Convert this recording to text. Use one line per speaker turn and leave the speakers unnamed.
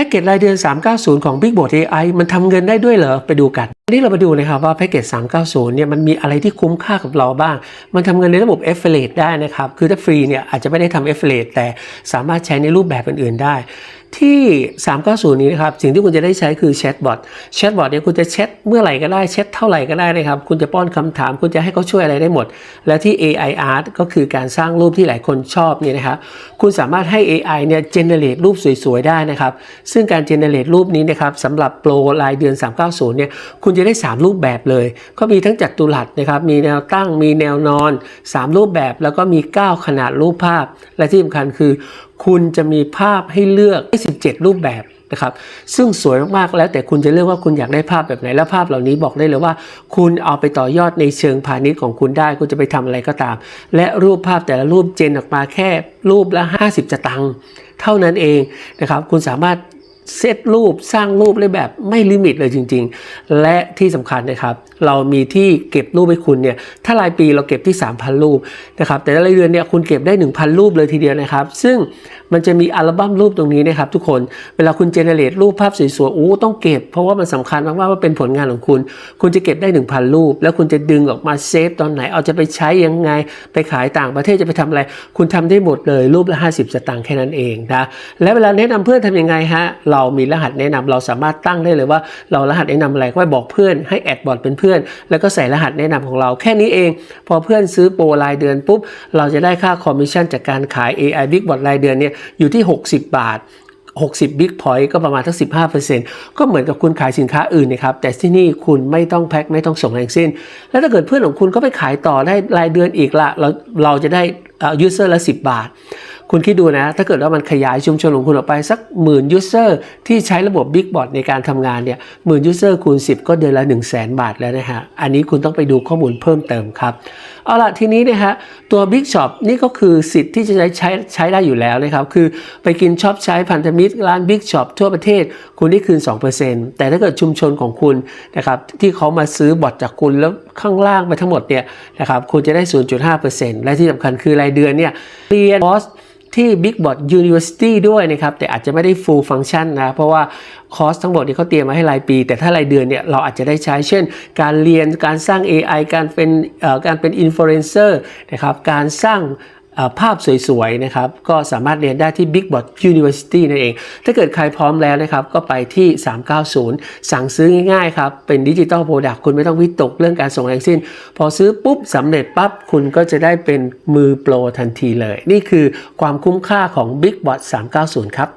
พ็กเกจรายเดือน 390 ของ Big b o a t AI มันทำเงินได้ด้วยเหรอ ไปดูกันวันนี้เรามาดูนะครับว่าแพ็กเกจ 390 เนี่ยมันมีอะไรที่คุ้มค่ากับเราบ้าง มันทำเงินในระบบ Affiliate ได้นะครับ คือถ้าฟรีเนี่ยอาจจะไม่ได้ทำ Affiliate แต่สามารถใช้ในรูปแบบอื่นๆได้ ที่ 390 นี้นะครับ สิ่งที่คุณจะได้ใช้คือแชทบอทแชทบอทเนี่ยคุณจะแชทเมื่อไหร่ก็ได้แชทเท่าไหร่ก็ได้นะครับ คุณจะป้อนคำถาม คุณจะให้เขาช่วยอะไรได้หมด และที่ AI Art ก็คือการสร้างรูปที่หลายคนชอบเนี่ยนะครับ คุณสามารถให้ AI เนี่ย generate รูปสวยๆได้นะครับ ซึ่งการ generate รูปนี้นะครับสำหรับโปรรายเดือน 390 เนี่ยคุณจะได้ 3 รูปแบบเลย ก็มีทั้งจัตุรัสนะครับมีแนวตั้งมีแนวนอน 3 รูปแบบ แล้วก็มี 9 ขนาดรูปภาพ และที่สำคัญคือ คุณจะมีภาพให้เลือกได้17 รูปแบบนะครับ ซึ่งสวยมากๆ แล้วแต่คุณจะเลือกว่าคุณอยากได้ภาพแบบไหน แล้วภาพเหล่านี้บอกได้เลยว่า คุณเอาไปต่อยอดในเชิงพาณิชย์ของคุณได้ คุณจะไปทำอะไรก็ตาม และรูปภาพแต่ละรูปเจนออกมาแค่รูปละ 50สตังค์เท่านั้นเองนะครับ คุณสามารถ เซตรูปสร้างรูปได้แบบไม่ลิมิตเลยจริง ๆ และที่สำคัญนะครับ เรามีที่เก็บรูปให้คุณเนี่ยถ้ารายปีเราเก็บที่ 3,000 รูปนะครับแต่รายเดือนเนี่ยคุณเก็บได้ 1,000 รูปเลยทีเดียวนะครับ ซึ่งมันจะมีอัลบั้มรูปตรงนี้นะครับทุกคนเวลาคุณเจเนเรตรูปภาพสวยๆอู้ต้องเก็บ เพราะว่ามันสำคัญมากๆว่าเป็นผลงานของคุณ คุณจะเก็บได้ 1,000 รูป แล้วคุณจะดึงออกมาเซฟตอนไหนเอาจะไปใช้ยังไง ไปขายต่างประเทศจะไปทำอะไร คุณทำได้หมดเลยรูปละ 50 สตางค์แค่นั้นเองนะและเวลาแนะนำเพื่อนทำยังไงฮะเรามีรหัสแนะนำเราสามารถตั้งได้เลยว่าเรารหัสแนะนำอะไรก็ไปบอกเพื่อนให้แอดบอทเป็นเพื่อน แล้วก็ใส่รหัสแนะนำของเราแค่นี้เอง พอเพื่อนซื้อโปรรายเดือนปุ๊บ เราจะได้ค่าคอมมิชชั่นจากการขาย AI Big Bot รายเดือนเนี่ยอยู่ที่ 60 บาท60 Big Point ก็ประมาณทั้ง15%ก็เหมือนกับคุณขายสินค้าอื่นนะครับ แต่ที่นี่คุณไม่ต้องแพ็คไม่ต้องส่งทั้งสิ้น แล้วถ้าเกิดเพื่อนของคุณก็ไปขายต่อได้รายเดือนอีกละเราเราจะได้ยูเซอร์ละ 10 บาท คุณคิดดูนะ ถ้าเกิดว่ามันขยายชุมชนของคุณออกไปสักหมื่นยูเซอร์ที่ใช้ระบบ Big Bot ในการทำงานเนี่ยหมื่นยูเซอร์คูณ 10 ก็เดือนละ 1 0 0 0 0แบาทแล้วนะฮะ อันนี้คุณต้องไปดูข้อมูลเพิ่มเติมครับ เอาล่ะทีนี้นะฮะตัว Big Shop นี่ก็คือสิทธิ์ที่จะใช้ใช้ใช้ได้อยู่แล้วนะครับ คือไปกินช็อปใช้พันธมิตรร้าน Big Shop ทั่วประเทศ คุณได้คืน 2%แต่ถ้าเกิดชุมชนของคุณนะครับที่เขามาซื้อบอทจากคุณแล้วข้างล่างไปทั้งหมดเนี่ยนะครับคุณจะได้ 0.5%และที่สำคัญคือรายเดือนเนี่ยเรียนคอร์ส ที่ Big Bot University ด้วยนะครับ แต่อาจจะไม่ได้ full function นะ เพราะว่าคอร์สทั้งหมดที่เขาเตรียมมาให้รายปี แต่ถ้ารายเดือนเนี่ยเราอาจจะได้ใช้เช่น การเรียนการสร้าง AI การเป็นเอ่อการเป็น influencer นะครับการสร้าง ภาพสวยๆนะครับก็สามารถเรียนได้ที่ Big Bot University นั่นเอง ถ้าเกิดใครพร้อมแล้วนะครับก็ไปที่ 390 สั่งซื้อง่ายๆครับเป็นดิจิตอลโปรดักต์คุณไม่ต้องวิตกเรื่องการส่งแรงสิ้น พอซื้อปุ๊บสำเร็จปั๊บคุณก็จะได้เป็นมือโปรทันทีเลย นี่คือความคุ้มค่าของ Big Bot 390 ครับ